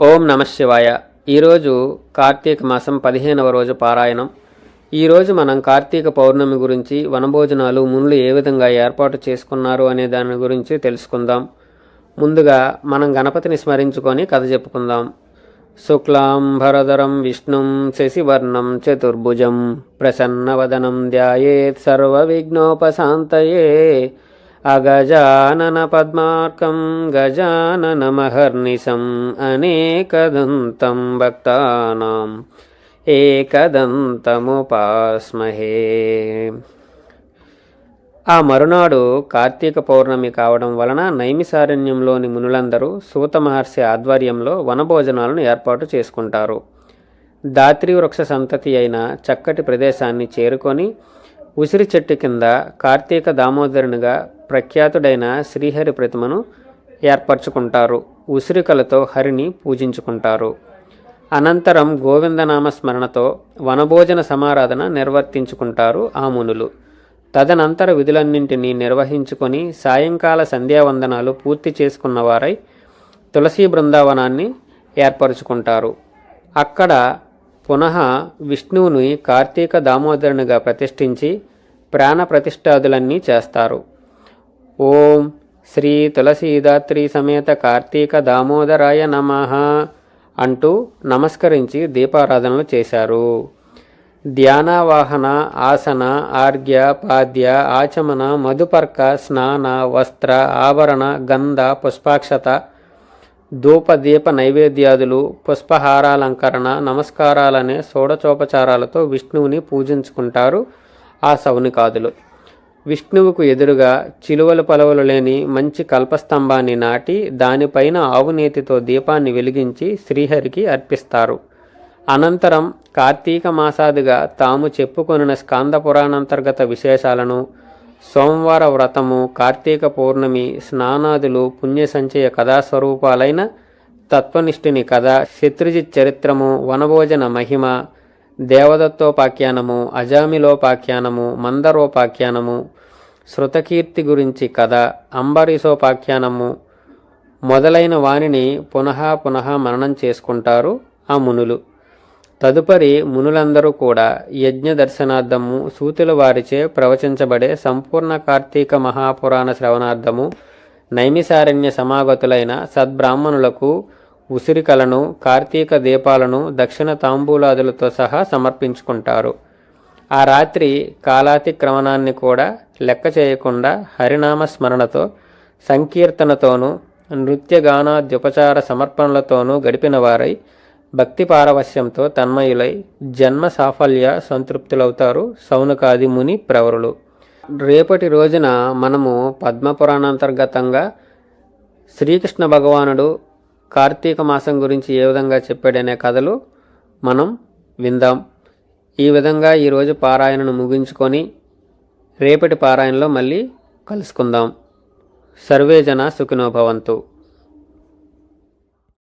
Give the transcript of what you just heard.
ఓం నమ శివాయ. ఈరోజు కార్తీక మాసం పదిహేనవ రోజు పారాయణం. ఈరోజు మనం కార్తీక పౌర్ణమి గురించి వనభోజనాలు మునులు ఏ విధంగా ఏర్పాటు చేసుకున్నారు అనే దాని గురించి తెలుసుకుందాం. ముందుగా మనం గణపతిని స్మరించుకొని కథ చెప్పుకుందాం. శుక్లాంబరధరం విష్ణుం శశివర్ణం చతుర్భుజం ప్రసన్నవదనం ధ్యాయేత్ సర్వవిఘ్నోపశాంతయే. అగజానన పద్మార్కం గజాననమహర్నిశం అనేకదంతం భక్తానాం ఏకదంతముపాస్మహే. ఆ మరునాడు కార్తీక పౌర్ణమి కావడం వలన నైమిసారణ్యంలోని మునులందరూ సూత మహర్షి ఆధ్వర్యంలో వనభోజనాలను ఏర్పాటు చేసుకుంటారు. దాత్రి వృక్ష సంతతి అయిన చక్కటి ప్రదేశాన్ని చేరుకొని ఉసిరి చెట్టు కింద కార్తీక దామోదరునిగా ప్రఖ్యాతుడైన శ్రీహరి ప్రతిమను ఏర్పరచుకుంటారు. ఉసిరికలతో హరిని పూజించుకుంటారు. అనంతరం గోవిందనామ స్మరణతో వనభోజన సమారాధన నిర్వర్తించుకుంటారు ఆ మునులు తదనంతర విధులన్నింటినీ నిర్వహించుకొని సాయంకాల సంధ్యావందనాలు పూర్తి చేసుకున్నవారై తులసీ బృందావనాన్ని ఏర్పరచుకుంటారు. అక్కడ పునః విష్ణువుని కార్తీక దామోదరునిగా ప్రతిష్ఠించి ప్రాణ ప్రతిష్టాదులన్నీ చేస్తారు. ఓం శ్రీ తులసీదాత్రి సమేత కార్తీక దామోదరాయ నమ అంటూ నమస్కరించి దీపారాధనలు చేశారు. ధ్యానవాహన ఆసన ఆర్ఘ్య పాద్య ఆచమన మధుపర్క స్నాన వస్త్ర ఆభరణ గంధ పుష్పాక్షత ధూప దీప నైవేద్యాదులు పుష్పహారాలంకరణ నమస్కారాలనే షోడచోపచారాలతో విష్ణువుని పూజించుకుంటారు ఆ సౌనికాదులు. విష్ణువుకు ఎదురుగా చిలువలు పలవలు లేని మంచి కల్పస్తంభాన్ని నాటి దానిపైన ఆవునేతితో దీపాన్ని వెలిగించి శ్రీహరికి అర్పిస్తారు. అనంతరం కార్తీక మాసాదిగా తాము చెప్పుకొనిన స్కాంద పురాణాంతర్గత విశేషాలను సోమవార వ్రతము కార్తీక పౌర్ణమి స్నానాదులు పుణ్య సంచయ కథాస్వరూపాలైన తత్వనిష్ఠుని కథ శత్రుజిత్ చరిత్రము వనభోజన మహిమ దేవదత్తోపాఖ్యానము అజామిలోపాఖ్యానము మందరోపాఖ్యానము శృతకీర్తి గురించి కథ అంబరీషోపాఖ్యానము మొదలైన వానిని పునః పునః మననం చేసుకుంటారు ఆ మునులు. తదుపరి మునులందరూ కూడా యజ్ఞ దర్శనార్థము సూతుల వారిచే ప్రవచించబడే సంపూర్ణ కార్తీక మహాపురాణ శ్రవణార్థము నైమిసారణ్య సమాగతులైన సద్బ్రాహ్మణులకు ఉసిరికలను కార్తీక దీపాలను దక్షిణ తాంబూలాదులతో సహా సమర్పించుకుంటారు. ఆ రాత్రి కాలాతిక్రమణాన్ని కూడా లెక్క చేయకుండా హరినామ స్మరణతో సంకీర్తనతోనూ నృత్యగానాద్యుపచార సమర్పణలతోనూ గడిపిన వారై భక్తి పారవశ్యంతో తన్మయులై జన్మ సాఫల్య సంతృప్తులవుతారు సౌనకాది ముని ప్రవరులు. రేపటి రోజున మనము పద్మపురాణాంతర్గతంగా శ్రీకృష్ణ భగవానుడు కార్తీక మాసం గురించి ఏ విధంగా చెప్పాడనే కథలు మనం విందాం. ఈ విధంగా ఈరోజు పారాయణను ముగించుకొని రేపటి పారాయణలో మళ్ళీ కలుసుకుందాం. సర్వేజన సుఖినోభవంతు